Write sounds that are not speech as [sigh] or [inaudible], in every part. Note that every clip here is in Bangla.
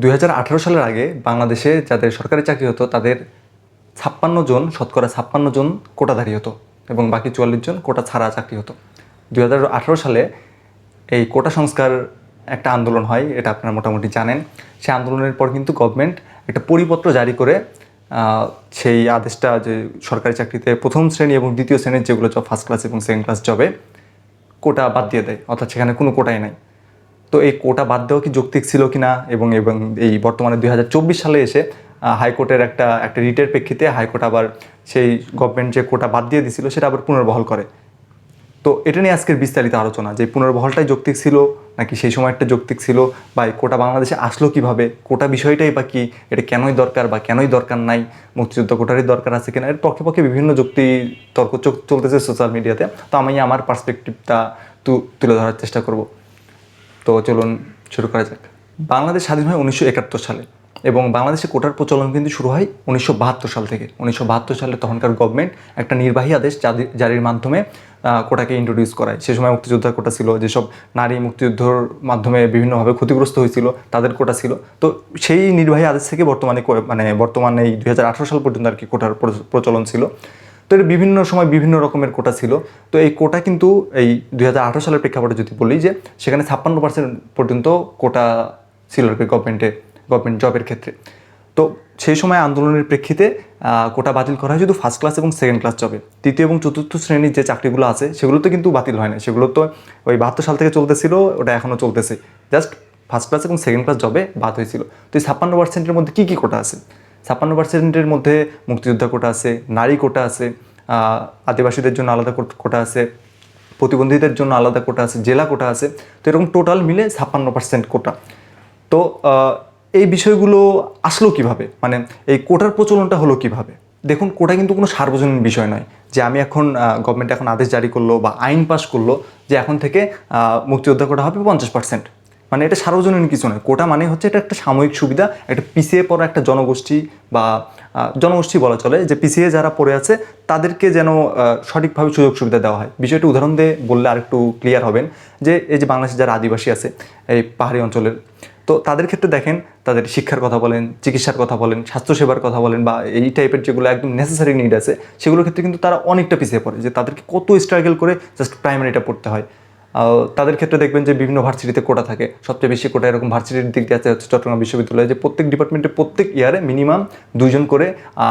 দুই হাজার আঠেরো সালের আগে বাংলাদেশে যাদের সরকারি চাকরি হতো, তাদের ছাপ্পান্ন জন, শতকরা ছাপ্পান্ন জন কোটাধারী হতো এবং বাকি চুয়াল্লিশ জন কোটা ছাড়া চাকরি হতো। দু হাজার আঠেরো সালে এই কোটা সংস্কার একটা আন্দোলন হয়, এটা আপনারা মোটামুটি জানেন। সেই আন্দোলনের পর কিন্তু গভর্নমেন্ট একটা পরিপত্র জারি করে সেই আদেশটা যে সরকারি চাকরিতে প্রথম শ্রেণি এবং দ্বিতীয় শ্রেণির যেগুলো জব ফার্স্ট ক্লাস এবং সেকেন্ড ক্লাস জবে কোটা বাদ দিয়ে দেয়, অর্থাৎ সেখানে কোনো কোটাই নাই। তো এই কোটা বাদ দেওয়া কি যৌক্তিক ছিল কি না এবং এবং এই বর্তমানে দু হাজার চব্বিশ সালে এসে হাইকোর্টের একটা একটা রিটের প্রেক্ষিতে হাইকোর্ট আবার সেই গভর্নমেন্ট যে কোটা বাদ দিয়ে দিছিল, সেটা আবার পুনর্বহাল করে। তো এটা নিয়ে আজকের বিস্তারিত আলোচনা, যে পুনর্বহালটাই যৌক্তিক ছিল, নাকি সেই সময় একটা যৌক্তিক ছিল, বা এই কোটা বাংলাদেশে আসলো কীভাবে, কোটা বিষয়টাই বা কি, এটা কেনই দরকার বা কেনই দরকার নাই, মুক্তিযুদ্ধ কোটারই দরকার আছে কিনা, এর পক্ষে পক্ষে বিভিন্ন যুক্তি, তর্ক চল- চলতেছে সোশ্যাল মিডিয়াতে তো আমি আমার পার্সপেক্টিভটা তুলে ধরার চেষ্টা করব। তো চলুন শুরু করা যাক। বাংলাদেশ স্বাধীন হয় উনিশশো একাত্তর সালে এবং বাংলাদেশে কোটার প্রচলন কিন্তু শুরু হয় উনিশশো বাহাত্তর সাল থেকে। উনিশশো বাহাত্তর সালে তখনকার গভর্নমেন্ট একটা নির্বাহী আদেশ জারি- জারির মাধ্যমে কোটাকে ইন্ট্রোডিউস করায়। সে সময় মুক্তিযোদ্ধার কোটা ছিল, যেসব নারী মুক্তিযুদ্ধর মাধ্যমে বিভিন্নভাবে ক্ষতিগ্রস্ত হয়েছিল, তাদের কোটা ছিল। তো সেই নির্বাহী আদেশ থেকে বর্তমানে মানে বর্তমানে এই দু হাজার আঠারো সাল পর্যন্ত আর কি কোটার প্র- প্রচলন ছিল। তো এটা বিভিন্ন সময় বিভিন্ন রকমের কোটা ছিল। তো এই কোটা কিন্তু এই দু হাজার আঠারো সালের প্রেক্ষাপটে যদি বলি যে, সেখানে ছাপ্পান্ন পার্সেন্ট পর্যন্ত কোটা ছিল আর কি গভর্নমেন্টে গভর্নমেন্ট জবের ক্ষেত্রে। তো সেই সময় আন্দোলনের প্রেক্ষিতে কোটা বাতিল করা হয় শুধু ফার্স্ট ক্লাস এবং সেকেন্ড ক্লাস জবে তৃতীয় এবং চতুর্থ শ্রেণির যে চাকরিগুলো আছে, সেগুলো তো কিন্তু বাতিল হয় না সেগুলো তো ওই বাহাত্তর সাল থেকে চলতেছিল, ওটা এখনও চলতেছে। জাস্ট ফার্স্ট ক্লাস এবং সেকেন্ড ক্লাস জবে বাদ হয়েছিল। তো এই ছাপ্পান্ন পার্সেন্টের মধ্যে কী কী কোটা আছে? ছাপ্পান্ন পার্সেন্টের মধ্যে মুক্তিযোদ্ধা কোটা আছে, নারী কোটা আছে আদিবাসীদের জন্য আলাদা কোট- আছে, প্রতিবন্ধীদের জন্য আলাদা কোটা আছে, জেলা কোটা আছে। তো এরকম টোটাল মিলে ছাপ্পান্ন পার্সেন্ট কোটা। তো এই বিষয়গুলো আসলো কীভাবে? মানে এই কোটার প্রচলনটা হলো কীভাবে? দেখুন, কোটা কিন্তু কোনো সার্বজনীন বিষয় নয় যে আমি এখন গভর্নমেন্ট এখন আদেশ জারি করল বা আইন পাস করল যে এখন থেকে মুক্তিযোদ্ধা কোটা হবে পঞ্চাশ পার্সেন্ট। মানে এটা সার্বজনীন কিছু নয়। কোটা মানে হচ্ছে এটা একটা সাময়িক সুবিধা, একটা পিছিয়ে পড়া একটা জনগোষ্ঠী বা জনগোষ্ঠী বলা চলে, যে পিছিয়ে যারা পড়ে আছে, তাদেরকে যেন সঠিকভাবে সুযোগ সুবিধা দেওয়া হয়। বিষয়টা উদাহরণ দিয়ে বললে আরেকটু ক্লিয়ার হবেন, যে এই যে বাংলাদেশে যারা আদিবাসী আছে, এই পাহাড়ি অঞ্চলের, তো তাদের ক্ষেত্রে দেখেন, তাদের শিক্ষার কথা বলেন, চিকিৎসার কথা বলেন, স্বাস্থ্যসেবার কথা বলেন, বা এই টাইপের যেগুলো একদম নেসেসারি নিড আছে, সেগুলোর ক্ষেত্রে কিন্তু তারা অনেকটা পিছিয়ে পড়ে, যে তাদেরকে কত স্ট্রাগল করে জাস্ট প্রাইমারিটা পড়তে হয়। তাদের ক্ষেত্রে দেখবেন যে বিভিন্ন ভার্সিটিতে কোটা থাকে। সবচেয়ে বেশি কোটা এরকম ভার্সিটির দিক দিয়ে আছে হচ্ছে চট্টগ্রাম বিশ্ববিদ্যালয়ে, যে প্রত্যেক ডিপার্টমেন্টে প্রত্যেক ইয়ারে মিনিমাম দুইজন করে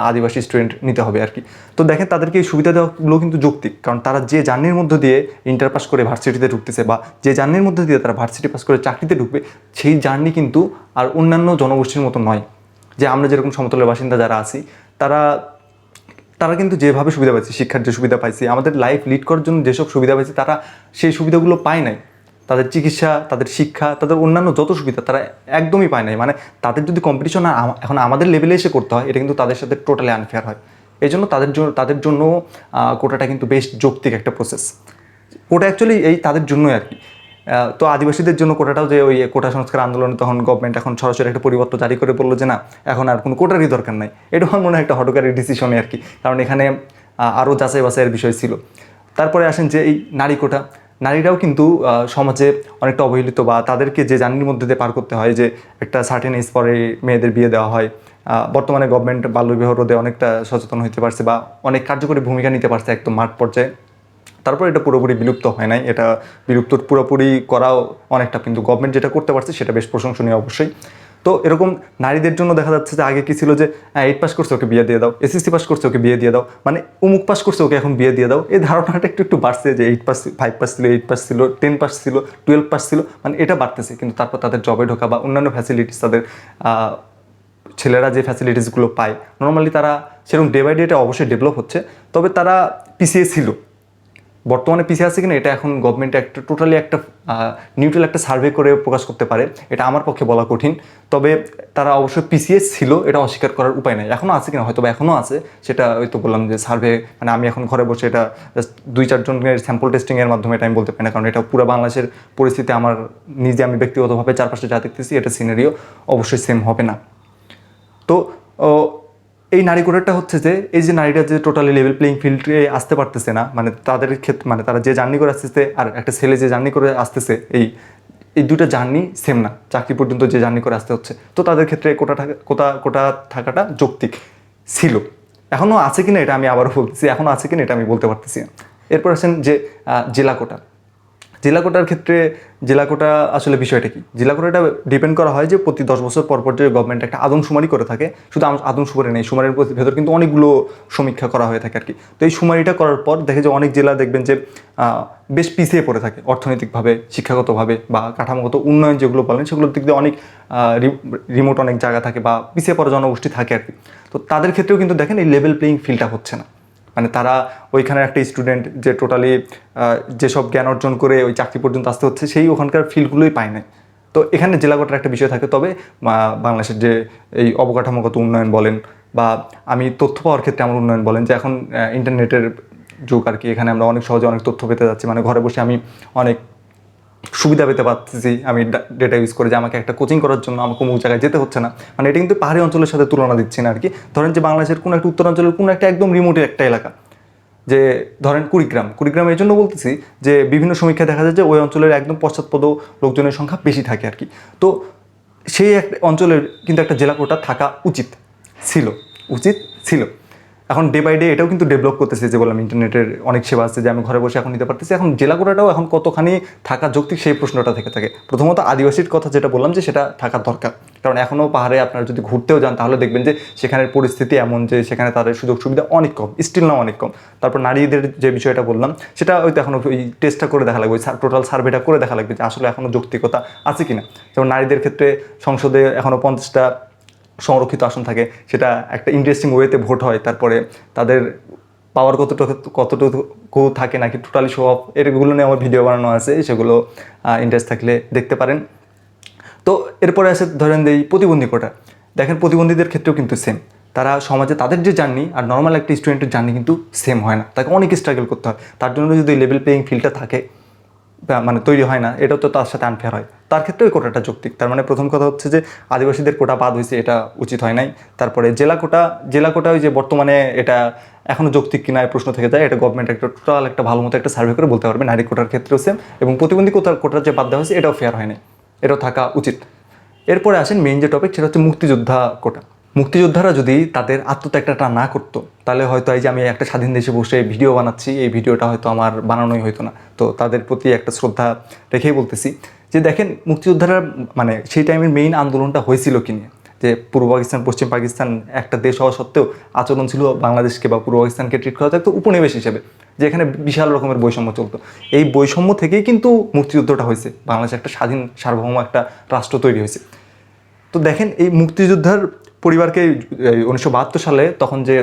আদিবাসী স্টুডেন্ট নিতে হবে আর কি। তো দেখেন তাদেরকে এই সুবিধা দেওয়াগুলো কিন্তু যৌক্তিক, কারণ তারা যে জার্নির মধ্য দিয়ে ইন্টার পাস করে ভার্সিটিতে ঢুকতেছে বা যে জার্নির মধ্যে দিয়ে তারা ভার্সিটি পাস করে চাকরিতে ঢুকবে, সেই জার্নি কিন্তু আর অন্যান্য জনগোষ্ঠীর মতো নয়। যে আমরা যেরকম সমতলের বাসিন্দা যারা আছি, তারা তারা কিন্তু যেভাবে সুবিধা পাইছে, শিক্ষার যে সুবিধা পাইছে, আমাদের লাইফ লিড করার জন্য যেসব সুবিধা পাইছে, তারা সেই সুবিধাগুলো পায় নাই। তাদের চিকিৎসা, তাদের শিক্ষা, তাদের অন্যান্য যত সুবিধা তারা একদমই পায় নাই। মানে তাদের যদি কম্পিটিশন এখন আমাদের লেভেলে এসে করতে হয়, এটা কিন্তু তাদের সাথে টোটালি আনফেয়ার হয়। এই জন্য তাদের জন্য তাদের জন্য কোটাটা কিন্তু বেশ যৌক্তিক একটা প্রসেস কোটা অ্যাকচুয়ালি এই তাদের জন্যই আর কি। তো আদিবাসীদের জন্য কোটাটাও যে ওই কোটা সংস্কার আন্দোলনে তখন গভর্নমেন্ট এখন সরাসরি একটা পরিবর্তন জারি করে বলল যে না, এখন আর কোনো কোটারই দরকার নাই। এটা আমার মনে হয় একটা হটকারী ডিসিশনে আর কি। কারণ এখানে আরও যাচাই বাছাইয়ের বিষয় ছিল। তারপরে আসেন যে এই নারী কোটা। নারীরাও কিন্তু সমাজে অনেকটা অবহেলিত বা তাদেরকে যে জার্নির মধ্যে দিয়ে পার করতে হয় যে একটা সার্টেন এজ পরে মেয়েদের বিয়ে দেওয়া হয় বর্তমানে গভর্নমেন্ট বাল্যবিবাহ রোধে অনেকটা সচেতন হতে পারছে বা অনেক কার্যকরী ভূমিকা নিতে পারছে একদম মাঠ পর্যায়ে। তারপর এটা পুরোপুরি বিলুপ্ত হয় নাই। এটা বিলুপ্ত পুরোপুরি করাও অনেকটা কিন্তু গভর্নমেন্ট যেটা করতে পারছে সেটা বেশ প্রশংসনীয় অবশ্যই। তো এরকম নারীদের জন্য দেখা যাচ্ছে যে আগে কি ছিল যে এইট পাস করছে, ওকে বিয়ে দিয়ে দাও। এসএসসি পাস করছে, ওকে বিয়ে দিয়ে দাও। মানে উমুক পাস করছে, ওকে এখন বিয়ে দিয়ে দাও। এই ধারণাটা একটু একটু বাড়ছে যে এইট পাস ফাইভ পাস ছিল এইট পাস ছিল টেন পাস ছিল টুয়েলভ পাস ছিল। মানে এটা বাড়তেছে, কিন্তু তারপর তাদের জবে ঢোকা বা অন্যান্য ফ্যাসিলিটিস তাদের ছেলেরা যে ফ্যাসিলিটিসগুলো পায় নর্মালি তারা সেরকম ডে বাই ডে এটা অবশ্যই ডেভেলপ হচ্ছে। তবে তারা পিছিয়ে ছিল। বর্তমানে পিছিয়ে আছে কিনা, এটা এখন গভর্নমেন্ট একটা টোটালি একটা নিউট্রাল একটা সার্ভে করে প্রকাশ করতে পারে। এটা আমার পক্ষে বলা কঠিন। তবে তারা অবশ্যই পিছিয়ে ছিল, এটা অস্বীকার করার উপায় নাই। এখনও আছে কিনা হয়তো বা এখনও আছে। সেটা ওই তো বললাম যে সার্ভে মানে আমি এখন ঘরে বসে এটা দুই চারজনের স্যাম্পল টেস্টিংয়ের মাধ্যমে এটা আমি বলতে পারি না। কারণ এটা পুরো বাংলাদেশের পরিস্থিতি আমার নিজে আমি ব্যক্তিগতভাবে চারপাশে যা দেখতেছি, এটা সিনারিও অবশ্যই সেম হবে না। তো এই নারী কোটাটা হচ্ছে যে, এই যে নারীরা যে টোটালি লেভেল প্লেইং ফিল্ডে আসতে পারতেছে না মানে তাদের ক্ষেত্রে মানে তারা যে জার্নি করে আসতেছে আর একটা ছেলে যে জার্নি করে আসতেছে, এই এই দুটো জার্নি সেম না, চাকরি পর্যন্ত যে জার্নি করে আসতে হচ্ছে। তো তাদের ক্ষেত্রে কোটা থাকা, কোটা কোটা থাকাটা যৌক্তিক ছিল। এখনও আছে কিনা এটা আমি আবারও বলতেছি এখনও আছে কিনা এটা আমি বলতে পারতেছি এরপর আছেন যে জেলা কোটা। জেলা কোটার ক্ষেত্রে জেলা কোটা আসলে বিষয়টা কি? জেলা কোটাটা ডিপেন্ড করা হয় যে প্রতি দশ বছর পর পর যে গভর্নমেন্ট একটা আদমশুমারি করে থাকে, শুধু আদমশুমারি নেই প্রতি- ভেতর কিন্তু অনেকগুলো সমীক্ষা করা হয়ে থাকে আর কি তো এই শুমারিটা করার পর দেখে যে অনেক জেলা দেখবেন যে বেশ পিছিয়ে পড়ে থাকে অর্থনৈতিকভাবে, শিক্ষাগতভাবে বা কাঠামোগত উন্নয়ন যেগুলো বলেন, সেগুলোর দিক দিয়ে অনেক রিমোট অনেক জায়গা থাকে বা পিছিয়ে পড়া জনগোষ্ঠী থাকে আর কি তো তাদের ক্ষেত্রেও কিন্তু দেখেন এই লেভেল প্লেইং ফিল্ডটা হচ্ছে না। মানে তারা ওইখানের একটা স্টুডেন্ট যে টোটালি যেসব জ্ঞান অর্জন করে ওই চাকরি পর্যন্ত আসতে হচ্ছে, সেই ওখানকার ফিল্ডগুলোই পায় না তো এখানে জেলাগতের একটা বিষয় থাকে, তবে বাংলাদেশের যে এই অবকাঠামোগত উন্নয়ন বলেন বা আমি তথ্য পাওয়ার ক্ষেত্রে আমার উন্নয়ন বলেন যে এখন ইন্টারনেটের যুগ আর কি, এখানে আমরা অনেক সহজে অনেক তথ্য পেতে যাচ্ছি। মানে ঘরে বসে আমি অনেক সুবিধা পেতে পারতেছি আমি ডেটা ইউজ করে যে আমাকে একটা কোচিং করার জন্য আমাকে অমুক জায়গায় যেতে হচ্ছে না। মানে এটা কিন্তু পাহাড়ি অঞ্চলের সাথে তুলনা দিচ্ছি না আর কি ধরেন যে বাংলাদেশের কোনো একটা উত্তরাঞ্চলের কোনো একটা একদম রিমোটের একটা এলাকা। যে ধরেন কুড়িগ্রাম। কুড়িগ্রাম এই জন্য বলতেছি যে বিভিন্ন সমীক্ষা দেখা যায় যে ওই অঞ্চলের একদম পশ্চাৎপদ লোকজনের সংখ্যা বেশি থাকে আর কি তো সেই এক অঞ্চলের কিন্তু একটা জেলা কোটা থাকা উচিত। ছিল। উচিত ছিল। এখন ডে বাই ডে এটাও কিন্তু ডেভেলপ করতেছে যে বললাম ইন্টারনেটের অনেক সেবা আছে যে আমি ঘরে বসে এখন নিতে পারতেছি। এখন জেলা কোটাটাও এখন কতখানি থাকা যৌক্তিক সেই প্রশ্নটা থেকে থাকে। প্রথমত আদিবাসীর কথা যেটা বললাম যে সেটা থাকার দরকার। কারণ এখনও পাহাড়ে আপনারা যদি ঘুরতেও যান তাহলে দেখবেন যে সেখানের পরিস্থিতি এমন যে সেখানে তাদের সুযোগ সুবিধা অনেক কম স্টিল না অনেক কম। তারপর নারীদের যে বিষয়টা বললাম, সেটা হয়তো এখনও ওই টেস্টটা করে দেখা লাগবে, ওই টোটাল সার্ভেটা করে দেখা লাগবে যে আসলে এখনও যৌক্তিকতা আছে কিনা। যেমন নারীদের ক্ষেত্রে সংসদে এখনও পঞ্চাশটা সংরক্ষিত আসন থাকে, সেটা একটা ইন্টারেস্টিং ওয়েতে ভোট হয়, তারপরে তাদের পাওয়ার কতটুকু কতটুকু থাকে নাকি টোটালি শো অফ এরগুলো নিয়ে আমার ভিডিও বানানো আছে, সেগুলো ইন্টারেস্ট থাকলে দেখতে পারেন। তো এরপরে আছে ধরেন এই প্রতিবন্ধী কোটা দেখেন প্রতিবন্ধীদের ক্ষেত্রেও কিন্তু সেম তারা সমাজে তাদের যে জার্নি আর নর্মাল একটা স্টুডেন্টের জার্নি কিন্তু সেম হয় না। তাকে অনেক স্ট্রাগল করতে হয়। তার জন্য যদি লেভেল প্লেয়িং ফিল্ডটা থাকে মানে তৈরি হয় না এটা তো তার সাথে আনফেয়ার হয়। তার ক্ষেত্রে ওই কোটাটা যৌক্তিক। তার মানে প্রথম কথা হচ্ছে যে আদিবাসীদের কোটা বাদ হয়েছে এটা উচিত হয় নাই। তারপরে জেলা কোটা জেলা কোটা ওই যে বর্তমানে এটা এখনও যৌক্তিক কিনা প্রশ্ন থেকে যায়। এটা গভর্নমেন্ট একটা টোটাল একটা ভালো মতো একটা সার্ভে করে বলতে পারবে। নারী কোটার ক্ষেত্রেও সেম এবং প্রতিবন্ধী কোটার কোটার যে বাদ দেওয়া হয়েছে, এটাও ফেয়ার হয় নাই। এটাও থাকা উচিত। এরপরে আসেন মেইন যে টপিক সেটা হচ্ছে মুক্তিযোদ্ধা কোটা। মুক্তিযোদ্ধারা যদি তাদের আত্মত্যাগটা না করতো, তাহলে হয়তো এই যে আমি একটা স্বাধীন দেশে বসে ভিডিও বানাচ্ছি, এই ভিডিওটা হয়তো আমার বানানোই হতো না। তো তাদের প্রতি একটা শ্রদ্ধা রেখেই বলতেছি। যে দেখেন মুক্তিযোদ্ধারা মানে সেই টাইমের মেইন আন্দোলনটা হয়েছিল কি নিয়ে? যে পূর্ব পাকিস্তান, পশ্চিম পাকিস্তান একটা দেশ হওয়া সত্ত্বেও আচরণ ছিল বাংলাদেশকে বা পূর্ব পাকিস্তানকে ট্রিট করা থাকতো উপনিবেশ হিসেবে, যে এখানে বিশাল রকমের বৈষম্য চলতো। এই বৈষম্য থেকেই কিন্তু মুক্তিযুদ্ধটা হয়েছে। বাংলাদেশ একটা স্বাধীন, সার্বভৌম একটা রাষ্ট্র তৈরি হয়েছে। তো দেখেন এই মুক্তিযোদ্ধার পরিবারকে উনিশশো বাহাত্তর সালে তখন যে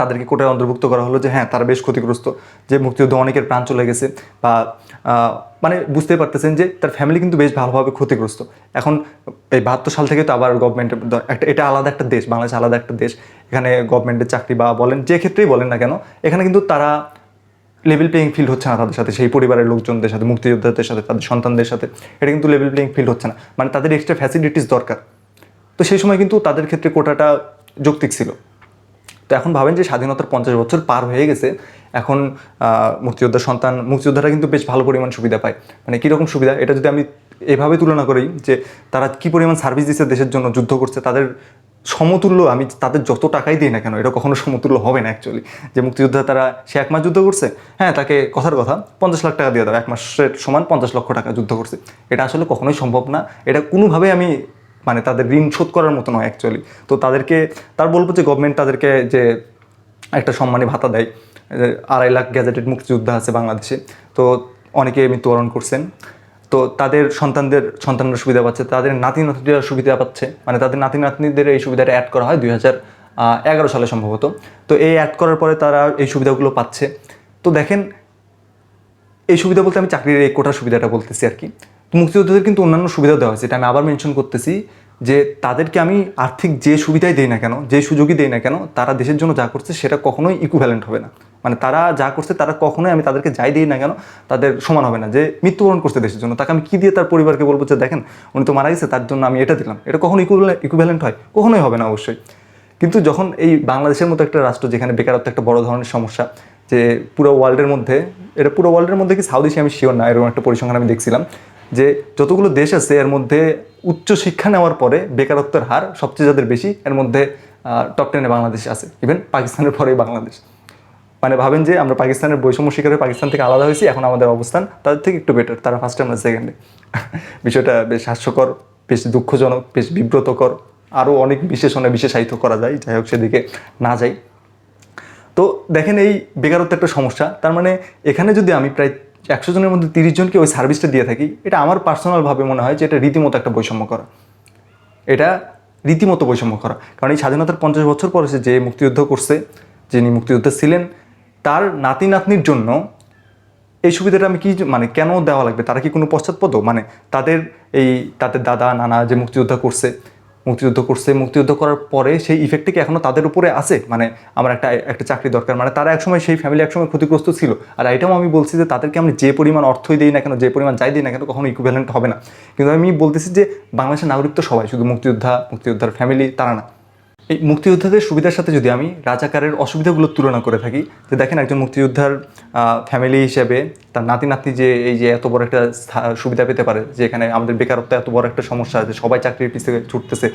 তাদেরকে কোটায় অন্তর্ভুক্ত করা হলো যে হ্যাঁ তারা বেশ ক্ষতিগ্রস্ত। যে মুক্তিযুদ্ধ অনেকের প্রাণ চলে গেছে বা মানে বুঝতে পারতেছেন যে, তার ফ্যামিলি কিন্তু বেশ ভালোভাবে ক্ষতিগ্রস্ত। এখন এই বাহাত্তর সাল থেকে তো আবার গভর্নমেন্টের একটা, এটা আলাদা একটা দেশ, বাংলাদেশ আলাদা একটা দেশ। এখানে গভর্নমেন্টের চাকরি বা বলেন, যে ক্ষেত্রেই বলেন না কেন, এখানে কিন্তু তারা লেভেল প্লেইং ফিল্ড হচ্ছে না তাদের সাথে। সেই পরিবারের লোকজনদের সাথে, মুক্তিযোদ্ধাদের সাথে, তাদের সন্তানদের সাথে, এটা কিন্তু লেভেল প্লেইং ফিল্ড হচ্ছে না। মানে তাদের এক্সট্রা ফ্যাসিলিটিস দরকার। তো সেই সময় কিন্তু তাদের ক্ষেত্রে কোটাটা যৌক্তিক ছিল। তো এখন ভাবেন যে স্বাধীনতার পঞ্চাশ বছর পার হয়ে গেছে এখন আহ, মুক্তিযোদ্ধার সন্তান মুক্তিযোদ্ধারা কিন্তু বেশ ভালো পরিমাণ সুবিধা পায়। মানে কীরকম সুবিধা? এটা যদি আমি এভাবে তুলনা করি যে তারা কী পরিমাণ সার্ভিস দিচ্ছে দেশের জন্য যুদ্ধ করছে তাদের সমতুল্য আমি তাদের যত টাকাই দিই না কেন এটা কখনো সমতুল্য হবে না অ্যাকচুয়ালি যে মুক্তিযোদ্ধা তারা সে এক মাস যুদ্ধ করছে হ্যাঁ তাকে কথার কথা পঞ্চাশ লাখ টাকা দিয়ে দাও এক মাসের সমান পঞ্চাশ লক্ষ টাকা যুদ্ধ করছে। এটা আসলে কখনোই সম্ভব না। এটা কোনোভাবে আমি মানে তাদের ঋণ শোধ করার মতো নয় অ্যাকচুয়ালি তো তাদেরকে, তার বলব যে গভর্নমেন্ট তাদেরকে যে একটা সম্মানী ভাতা দেয় আড়াই লাখ গ্যাজেটেড মুক্তিযোদ্ধা আছে বাংলাদেশে। তো অনেকে মৃত্যুবরণ করছেন। তো তাদের সন্তানদের, সন্তানরা সুবিধা পাচ্ছে, তাদের নাতি নাতনিরা সুবিধা পাচ্ছে। মানে তাদের নাতি নাতনিদের এই সুবিধাটা অ্যাড করা হয় দুই হাজার এগারো সালে সম্ভবত। তো এই অ্যাড করার পরে তারা এই সুবিধাগুলো পাচ্ছে। তো দেখেন, এই সুবিধা বলতে আমি চাকরির এই কোটার সুবিধাটা বলতেছি আর কি। মুক্তিযোদ্ধাদের কিন্তু অন্যান্য সুবিধা দেওয়া হয়েছে। এটা আমি আবার মেনশন করতেছি যে তাদেরকে আমি আর্থিক যে সুবিধাই দেই না কেন, যে সুযোগই দেই না কেন, তারা দেশের জন্য যা করছে সেটা কখনোই ইকুভ্যালেন্ট হবে না। মানে তারা যা করছে তারা কখনোই আমি তাদেরকে যাই দিই না কেন, তাদের সমান হবে না। যে মৃত্যুবরণ করছে দেশের জন্য, তাকে আমি কী দিয়ে তার পরিবারকে বলব যে দেখেন, উনি তো মারা গেছে, তার জন্য আমি এটা দিলাম। এটা কখনো ইকুভ্যালেন্ট হয়, কখনোই হবে না অবশ্যই। কিন্তু যখন এই বাংলাদেশের মতো একটা রাষ্ট্র যেখানে বেকারত্ব একটা বড় ধরনের সমস্যা, যে পুরো ওয়ার্ল্ডের মধ্যে, এটা পুরো ওয়ার্ল্ডের মধ্যে কি সাউথ এশিয়া আমি শিওর না, এরকম একটা পরিসংখ্যান আমি দেখছিলাম যে যতগুলো দেশ আছে, এর মধ্যে উচ্চ শিক্ষা নেওয়ার পরে বেকারত্বের হার সবচেয়ে যাদের বেশি, এর মধ্যে টপ টেনে বাংলাদেশ আছে। ইভেন পাকিস্তানের পরেই বাংলাদেশ। মানে ভাবেন যে আমরা পাকিস্তানের বৈষম্য শিকারে পাকিস্তান থেকে আলাদা হয়েছি, এখন আমাদের অবস্থান তাদের থেকে একটু বেটার তারা ফার্স্টে আমরা সেকেন্ডে [laughs] বিষয়টা বেশ হাস্যকর, বেশ দুঃখজনক, বেশ বিব্রতকর আরও অনেক বিশেষণে বিশেষায়িত করা যায়, যাই হোক সেদিকে না যাই। তো দেখেন এই বেকারত্ব একটা সমস্যা, তার মানে এখানে যদি আমি প্রায় একশো জনের মধ্যে তিরিশ জনকে ওই সার্ভিসটা দিয়ে থাকি। এটা আমার পার্সোনালভাবে মনে হয় যে এটা রীতিমতো একটা বৈষম্য করা। এটা রীতিমতো বৈষম্য করা। কারণ এই স্বাধীনতার পঞ্চাশ বছর পরে যে মুক্তিযুদ্ধ করছে, যিনি মুক্তিযোদ্ধা ছিলেন, তার নাতি নাতনির জন্য এই সুবিধাটা আমি কি মানে কেন দেওয়া লাগবে? তারা কি কোনো পশ্চাৎপদ মানে তাদের এই, তাদের দাদা, নানা যে মুক্তিযোদ্ধা করছে মুক্তিযুদ্ধ করছে। মুক্তিযুদ্ধ করার পরে সেই ইফেক্টটি কি এখনও তাদের উপরে আছে? মানে আমার একটা একটা চাকরি দরকার। মানে তারা একসময় সেই ফ্যামিলি একসময় ক্ষতিগ্রস্ত ছিল। আর এটাও আমি বলছি যে তাদেরকে আমি যে পরিমাণ অর্থই দিই না কেন, যে পরিমাণ যাই দিই না কেন কখনো ইকুইভ্যালেন্ট হবে না। কিন্তু আমি বলতেছি যে বাংলাদেশের নাগরিক তো সবাই, শুধু মুক্তিযোদ্ধা, মুক্তিযোদ্ধার ফ্যামিলি তারা না। এই মুক্তিযোদ্ধাদের সুবিধার সাথে যদি আমি রাজাকারের অসুবিধাগুলোর তুলনা করে থাকি যে দেখেন একজন মুক্তিযোদ্ধার ফ্যামিলি হিসেবে তার নাতি নাতনি যে এই যে এত বড় একটা সুবিধা পেতে পারে, যে এখানে আমাদের বেকারত্ব এত বড় একটা সমস্যা আছে, সবাই চাকরির পিছিয়ে ছুটতেছে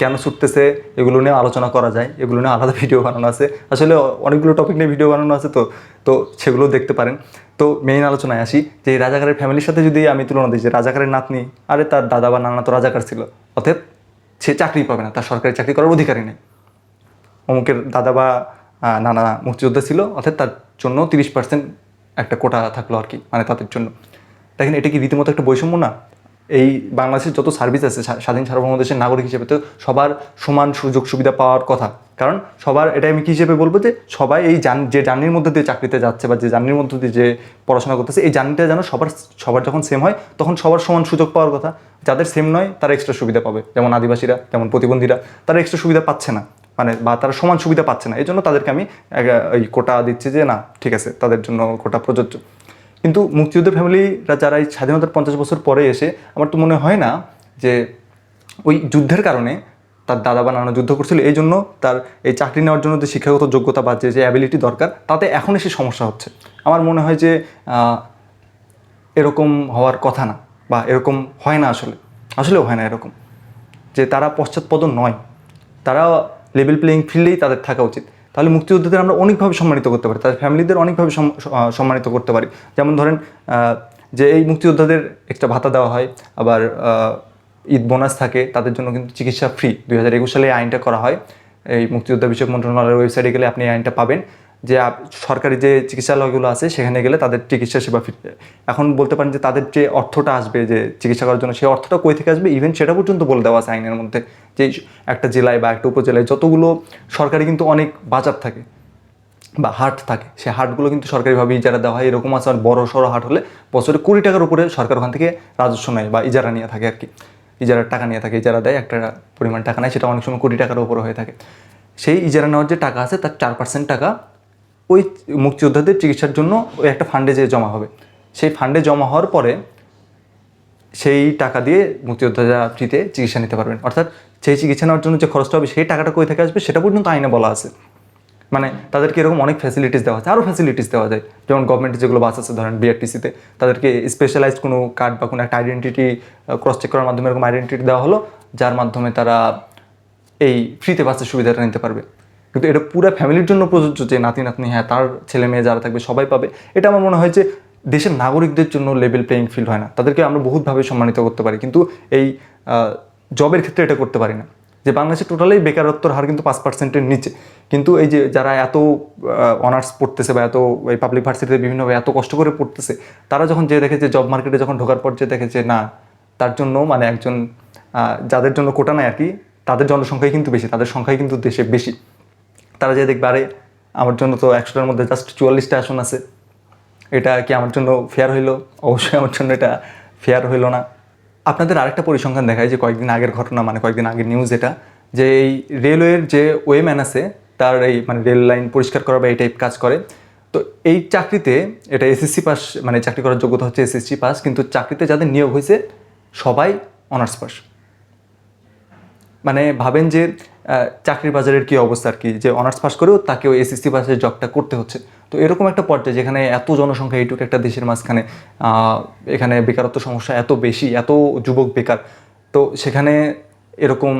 কেন ছুটতেছে, এগুলো নিয়ে আলোচনা করা যায়, এগুলো নিয়ে আলাদা [laughs] ভিডিও বানানো আছে। আসলে অনেকগুলো টপিক নিয়ে ভিডিও বানানো আছে তো তো সেগুলো দেখতে পারেন। তো মেইন আলোচনায় আসি, যে রাজাকারের ফ্যামিলির সাথে যদি আমি তুলনা দিই, যে রাজাকারের নাতনি, আরে তার দাদা বা নানা তো রাজাকার ছিল, অতএব সে চাকরি পাবে না, তার সরকারি চাকরি করার অধিকারই নেই। অমুকের দাদা বা নানা মুক্তিযোদ্ধা ছিল, অর্থাৎ তার জন্য তিরিশ পার্সেন্ট একটা কোটা থাকল আর কি মানে তাদের জন্য। দেখেন, এটা কি রীতিমতো একটা বৈষম্য না? এই বাংলাদেশের যত সার্ভিস আছে স্বাধীন সার্বভৌম দেশের নাগরিক হিসেবে তো সবার সমান সুযোগ সুবিধা পাওয়ার কথা। কারণ সবার এটা আমি কি হিসেবে বলব যে সবাই এই জান, যে জার্নির মধ্যে দিয়ে চাকরিতে যাচ্ছে বা যে জার্নির মধ্যে দিয়ে যে পড়াশোনা করতেছে, এই জার্নিটা যেন সবার সবার যখন সেম হয়, তখন সবার সমান সুযোগ পাওয়ার কথা। যাদের সেম নয়, তারা এক্সট্রা সুবিধা পাবে। যেমন আদিবাসীরা যেমন প্রতিবন্ধীরা, তারা এক্সট্রা সুবিধা পাচ্ছে না। মানে বা তারা সমান সুবিধা পাচ্ছে না। এই জন্য তাদেরকে আমি এই কোটা দিচ্ছি যে না, ঠিক আছে, তাদের জন্য কোটা প্রযোজ্য। কিন্তু মুক্তিযুদ্ধের ফ্যামিলিরা যারা এই স্বাধীনতার পঞ্চাশ বছর পরে এসে, আমার তো মনে হয় না যে ওই যুদ্ধের কারণে তার দাদা বা নানা যুদ্ধ করছিল। এই জন্য তার এই চাকরি নেওয়ার জন্য যে শিক্ষাগত যোগ্যতা বা যে অ্যাবিলিটি দরকার, তাতে এখন এসে সমস্যা হচ্ছে। আমার মনে হয় যে এরকম হওয়ার কথা না বা এরকম হয় না আসলে। আসলেও হয় না এরকম। যে তারা পশ্চাৎপদ নয়। তারা লেভেল প্লেয়িং ফিল্ডেই তাদের থাকা উচিত। তাহলে মুক্তিযোদ্ধাদের আমরা অনেকভাবে সম্মানিত করতে পারি তাদের ফ্যামিলিদের অনেকভাবে সম্মানিত করতে পারি। যেমন ধরেন যে এই মুক্তিযোদ্ধাদের একটা ভাতা দেওয়া হয়, আবার ঈদ বোনাস থাকে, তাদের জন্য কিন্তু চিকিৎসা ফ্রি দুই হাজার একুশ সালে এই আইনটা করা হয়। এই মুক্তিযোদ্ধা বিষয়ক মন্ত্রণালয়ের ওয়েবসাইটে গেলে আপনি এই আইনটা পাবেন। যে সরকারি যে চিকিৎসালয়গুলো আছে, সেখানে গেলে তাদের চিকিৎসা সেবা ফ্রি, এখন বলতে পারেন যে তাদের যে অর্থটা আসবে যে চিকিৎসা করার জন্য, সেই অর্থটা কই থেকে আসবে? ইভেন সেটা পর্যন্ত বলে দেওয়া আছে আইনের মধ্যে, যে একটা জেলায় বা একটা উপজেলায় যতগুলো সরকারি কিন্তু অনেক বাজার থাকে বা হাট থাকে সেই হাটগুলো কিন্তু সরকারিভাবে ইজারা দেওয়া হয়। এরকম আছে বড় সড়ো হাট হলে বছরে কুড়ি টাকার উপরে সরকার ওখান থেকে রাজস্ব নেয় বা ইজারা নিয়ে থাকে আর কি। ইজারার টাকা নিয়ে থাকে, ইজারা দেয়, একটা পরিমাণ টাকা নেয়, সেটা অনেক সময় কোটি টাকার উপরে হয়ে থাকে। সেই ইজারা নেওয়ার যে টাকা আছে, তার চার পার্সেন্ট টাকা ওই মুক্তিযোদ্ধাদের চিকিৎসার জন্য ওই একটা ফান্ডে যে জমা হবে। সেই ফান্ডে জমা হওয়ার পরে সেই টাকা দিয়ে মুক্তিযোদ্ধারা ফ্রিতে চিকিৎসা নিতে পারবেন। অর্থাৎ সেই চিকিৎসা নেওয়ার জন্য যে খরচটা হবে, সেই টাকাটা কই থেকে আসবে সেটা পর্যন্ত আইনে বলা আছে। মানে তাদেরকে এরকম অনেক ফ্যাসিলিটিস দেওয়া আছে। আরও ফ্যাসিলিটিস দেওয়া যায়। যেমন গভর্নমেন্টের যেগুলো বাস আছে, ধরেন বিআরটিসিতে তাদেরকে স্পেশালাইজড কোনো কার্ড বা কোনো একটা আইডেন্টিটি ক্রস চেক করার মাধ্যমে এরকম আইডেন্টিটি দেওয়া হলো, যার মাধ্যমে তারা এই ফ্রিতে বাসের সুবিধাটা নিতে পারবে। কিন্তু এটা পুরো ফ্যামিলির জন্য প্রযোজ্য যে নাতি, নাতনি হ্যাঁ তার ছেলে মেয়ে যারা থাকবে সবাই পাবে। এটা আমার মনে হয় যে দেশের নাগরিকদের জন্য লেভেল প্লেয়িং ফিল্ড হয় না। তাদেরকে আমরা বহুতভাবে সম্মানিত করতে পারি। কিন্তু এই জবের ক্ষেত্রে এটা করতে পারি না। যে বাংলাদেশে টোটালি বেকারত্বর হার কিন্তু পাঁচ পার্সেন্টের নিচে। কিন্তু এই যে যারা এত অনার্স পড়তেছে বা এত, এই পাবলিক ভার্সিটিতে বিভিন্নভাবে এত কষ্ট করে পড়তেছে, তারা যখন যে দেখে যে জব মার্কেটে যখন ঢোকার পর যে দেখে যে না, তার জন্য মানে একজন যাদের জন্য কোটা নাই আর কি, তাদের জনসংখ্যাই কিন্তু বেশি, তাদের সংখ্যাই কিন্তু দেশে বেশি। তারা যে দেখবে, আরে, আমার জন্য তো একশোটার মধ্যে জাস্ট চুয়াল্লিশটা আসন আছে। এটা কি আমার জন্য ফেয়ার হইল? অবশ্যই আমার জন্য এটা ফেয়ার হইল না। আপনাদের আরেকটা পরিসংখ্যান দেখায় যে কয়েকদিন আগের ঘটনা মানে কয়েকদিন আগের নিউজ এটা, যে এই রেলওয়ের যে ওয়েম্যান আছে, তার এই মানে রেল লাইন পরিষ্কার করা বা এই টাইপ কাজ করে। তো এই চাকরিতে এটা এসএসসি পাস মানে চাকরি করার যোগ্যতা হচ্ছে এসএসসি পাস কিন্তু চাকরিতে যাদের নিয়োগ হয়েছে, সবাই অনার্স পাস মানে ভাবেন যে চাকরির বাজারের কি অবস্থা আর কি? যে অনার্স পাস করেও তাকেও এসএসসি পাসের জবটা করতে হচ্ছে। তো এরকম একটা পর্যায়ে যেখানে এত জনসংখ্যা এইটুকু একটা দেশের মাঝখানে এখানে বেকারত্ব সমস্যা এত বেশি, এত যুবক বেকার, তো সেখানে এরকম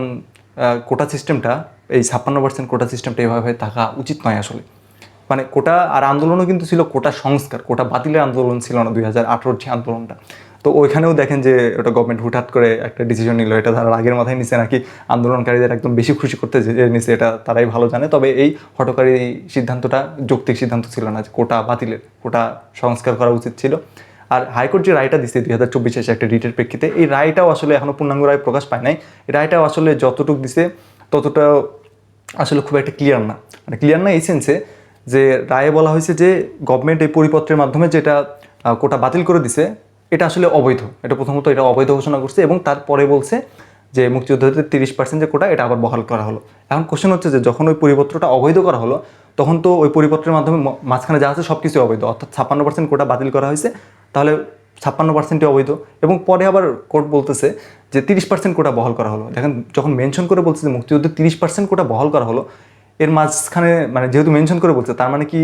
কোটা সিস্টেমটা এই ছাপ্পান্ন পার্সেন্ট কোটা সিস্টেমটা এভাবে থাকা উচিত নয় আসলে। মানে কোটা আর আন্দোলনও কিন্তু ছিল কোটা সংস্কার কোটা বাতিলের আন্দোলন ছিল না দুই হাজার আঠেরোর যে আন্দোলনটা। তো ওইখানেও দেখেন যে ওটা গভর্নমেন্ট হুটহাট করে একটা ডিসিশন নিল, এটা তারা আগের মাথায় নিছে নাকি? আন্দোলনকারীদের একদম বেশি খুশি করতে নিছে, এটা তারাই ভালো জানে। তবে এই হটকারী সিদ্ধান্তটা যৌক্তিক সিদ্ধান্ত ছিল না যে কোটা বাতিলের, কোটা সংস্কার করা উচিত ছিল। আর হাইকোর্ট যে রায়টা দিচ্ছে দুই হাজার চব্বিশে একটা রিটের প্রেক্ষিতে, এই রায়টাও আসলে এখনও পূর্ণাঙ্গ রায় প্রকাশ পায় নাই। রায়টাও আসলে যতটুকু দিছে ততটা আসলে খুব একটা ক্লিয়ার না। মানে ক্লিয়ার না এই সেন্সে যে রায়ে বলা হয়েছে যে গভর্নমেন্ট এই পরিপত্রের মাধ্যমে যেটা কোটা বাতিল করে দিছে এটা আসলে অবৈধ। এটা প্রথমত এটা অবৈধ ঘোষণা করছে এবং তারপরে বলছে যে মুক্তিযোদ্ধাদের তিরিশ পার্সেন্ট যে কোটা এটা আবার বহাল করা হলো। এখন কোশ্চেন হচ্ছে যে যখন ওই পরিপত্রটা অবৈধ করা হলো, তখন তো ওই পরিপত্রের মাধ্যমে মাঝখানে যা আছে সব কিছু অবৈধ। অর্থাৎ ছাপ্পান্ন পার্সেন্ট কোটা বাতিল করা হয়েছে, তাহলে ছাপ্পান্ন পার্সেন্টই অবৈধ। এবং পরে আবার কোর্ট বলতেছে যে তিরিশ পার্সেন্ট কোটা বহাল করা হলো। দেখেন, যখন মেনশন করে বলছে যে মুক্তিযুদ্ধের তিরিশ পার্সেন্ট কোটা বহাল করা হলো, এর মাঝখানে মানে যেহেতু মেনশন করে বলছে, তার মানে কি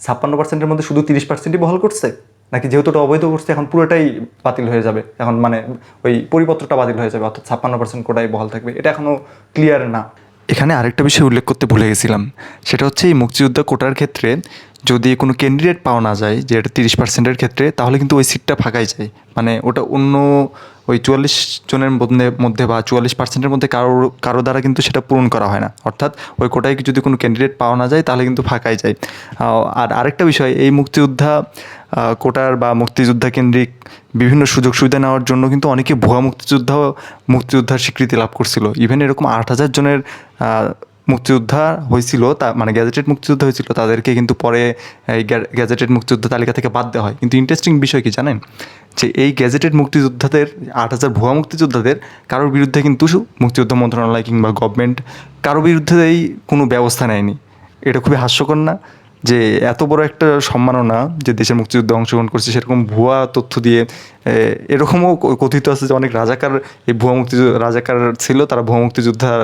ছাপ্পান্ন পার্সেন্টের মধ্যে শুধু তিরিশ পার্সেন্টই বহাল করছে? নাকি যেহেতু ওটা অবৈধ করছে, এখন পুরোটাই বাতিল হয়ে যাবে। এখন মানে ওই পরিপত্রটা বাতিল হয়ে যাবে, অর্থাৎ ছাপ্পান্ন পার্সেন্ট কোটাই বহাল থাকবে। এটা এখনও ক্লিয়ার না। এখানে আরেকটা বিষয় উল্লেখ করতে ভুলে গেছিলাম। সেটা হচ্ছে এই মুক্তিযোদ্ধা কোটার ক্ষেত্রে যদি কোনো ক্যান্ডিডেট পাওয়া না যায়, যে এটা তিরিশ পার্সেন্টের ক্ষেত্রে, তাহলে কিন্তু ওই সিটটা ফাঁকাই যায়। মানে ওটা অন্য ওই চুয়াল্লিশ জনের মধ্যে মধ্যে বা চুয়াল্লিশ পার্সেন্টের মধ্যে কারও কারও দ্বারা কিন্তু সেটা পূরণ করা হয় না। অর্থাৎ ওই কোটায় যদি কোনো ক্যান্ডিডেট পাওয়া না যায়, তাহলে কিন্তু ফাঁকাই যায়। আর আরেকটা বিষয়, এই মুক্তিযোদ্ধা কোটার বা মুক্তিযোদ্ধা কেন্দ্রিক বিভিন্ন সুযোগ সুবিধা নেওয়ার জন্য কিন্তু অনেকে ভুয়া মুক্তিযোদ্ধাও মুক্তিযোদ্ধার স্বীকৃতি লাভ করছিল। ইভেন এরকম আট হাজার জনের মুক্তিযোদ্ধা হয়েছিল তা মানে গ্যাজেটেড মুক্তিযোদ্ধা হয়েছিল, তাদেরকে কিন্তু পরে এই গ্যাজেটেড মুক্তিযোদ্ধা তালিকা থেকে বাদ দেওয়া হয়। কিন্তু ইন্টারেস্টিং বিষয় কি জানেন? যে এই গ্যাজেটেড মুক্তিযোদ্ধাদের, আট হাজার ভুয়া মুক্তিযোদ্ধাদের কারোর বিরুদ্ধে কিন্তু মুক্তিযোদ্ধা মন্ত্রণালয় কিংবা গভর্নমেন্ট কারও বিরুদ্ধেই কোনো ব্যবস্থা নেয়নি। এটা খুবই হাস্যকর না? যে এত বড় একটা সম্মাননা যে দেশের মুক্তিযুদ্ধে অংশগ্রহণ করছে, সেরকম ভুয়া তথ্য দিয়ে এরকমও কথিত আছে যে অনেক রাজাকার এই ভুয়া মুক্তিযুদ্ধ রাজাকার ছিল, তারা ভুয়া মুক্তিযোদ্ধার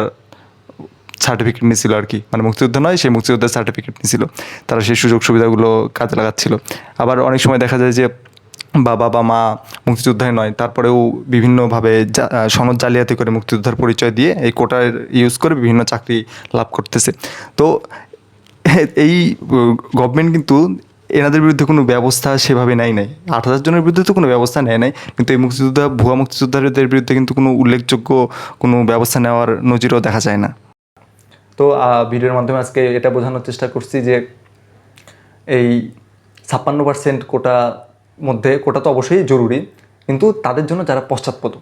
সার্টিফিকেট নিয়েছিল আর কি। মানে মুক্তিযুদ্ধ নয়, সেই মুক্তিযোদ্ধার সার্টিফিকেট নিয়েছিল। তারা সেই সুযোগ সুবিধাগুলো কাজে লাগাচ্ছিল। আবার অনেক সময় দেখা যায় যে বাবা বা মা মুক্তিযোদ্ধায় নয়, তারপরেও বিভিন্নভাবে সনদ জালিয়াতি করে মুক্তিযোদ্ধার পরিচয় দিয়ে এই কোটার ইউজ করে বিভিন্ন চাকরি লাভ করতেছে। তো এই গভর্নমেন্ট কিন্তু এনাদের বিরুদ্ধে কোনো ব্যবস্থা সেভাবে নেয় নাই। আট হাজার জনের বিরুদ্ধে তো কোনো ব্যবস্থা নেয় নাই, কিন্তু এই মুক্তিযোদ্ধা, ভুয়া মুক্তিযোদ্ধাদের বিরুদ্ধে কিন্তু কোনো উল্লেখযোগ্য কোনো ব্যবস্থা নেওয়ার নজিরও দেখা যায় না। তো ভিডিওর মাধ্যমে আজকে এটা বোঝানোর চেষ্টা করছি যে এই ছাপ্পান্ন পার্সেন্ট কোটা মধ্যে কোটা তো অবশ্যই জরুরি, কিন্তু তাদের জন্য যারা পশ্চাৎপদ,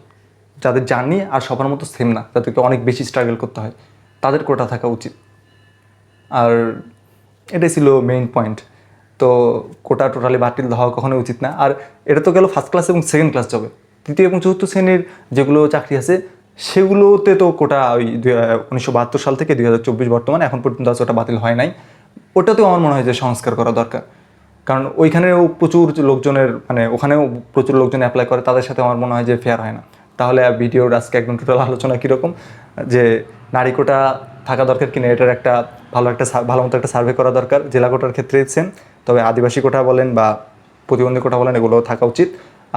যাদের জার্নি আর সবার মতো সেম না, তাদেরকে অনেক বেশি স্ট্রাগল করতে হয়, তাদের কোটা থাকা উচিত। আর এটাই ছিল মেইন পয়েন্ট তো কোটা টোটালি বাতিল হওয়া কখনোই উচিত না। আর এটা তো গেল ফার্স্ট ক্লাস এবং সেকেন্ড ক্লাস জবে তৃতীয় এবং চতুর্থ শ্রেণির যেগুলো চাকরি আছে সেগুলোতে তো কোটা ওই উনিশশো বাহাত্তর সাল থেকে দুই হাজার চব্বিশ বর্তমানে এখন পর্যন্ত আছে, ওটা বাতিল হয় নাই। ওটাতেও আমার মনে হয় যে সংস্কার করা দরকার। কারণ ওইখানেও প্রচুর লোকজনের মানে ওখানেও প্রচুর লোকজন অ্যাপ্লাই করে, তাদের সাথে আমার মনে হয় যে ফেয়ার হয় না। তাহলে ভিডিওর আজকে একদম টোটাল আলোচনা কীরকম? যে নারী কোটা থাকা দরকার কিনা, এটার একটা ভালো একটা ভালো মতো একটা সার্ভে করা দরকার। জেলা কোটার ক্ষেত্রে সেম, তবে আদিবাসী কোটা বলেন বা প্রতিবন্ধী কোটা বলেন এগুলো থাকা উচিত।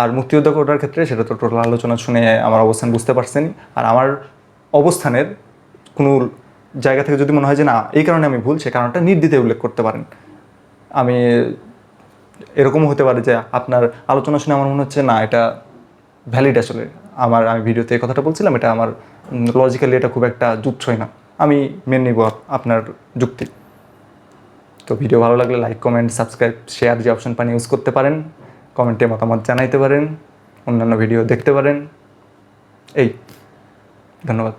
আর মুক্তিযোদ্ধা কোটার ক্ষেত্রে সেটা তো টোটাল আলোচনা শুনে আমার অবস্থান বুঝতে পারছেন আর আমার অবস্থানের কোনো জায়গা থেকে যদি মনে হয় যে না, এই কারণে আমি ভুল, সে কারণটা নির্দ্বিধায় উল্লেখ করতে পারেন। আমি এরকমও হতে পারে যে আপনার আলোচনা শুনে আমার মনে হচ্ছে, না, এটা ভ্যালিড আসলে। আমার, আমি ভিডিওতে এই কথাটা বলছিলাম, এটা আমার লজিক্যালি এটা খুব একটা যুক্তই না। আমি মেনে নিব আপনার যুক্তি। তো ভিডিও ভালো লাগলে লাইক কমেন্ট সাবস্ক্রাইব শেয়ার যে অপশন পানি ইউজ করতে পারেন। কমেন্টে মতামত জানাইতে পারেন অন্যান্য ভিডিও দেখতে পারেন। এই ধন্যবাদ।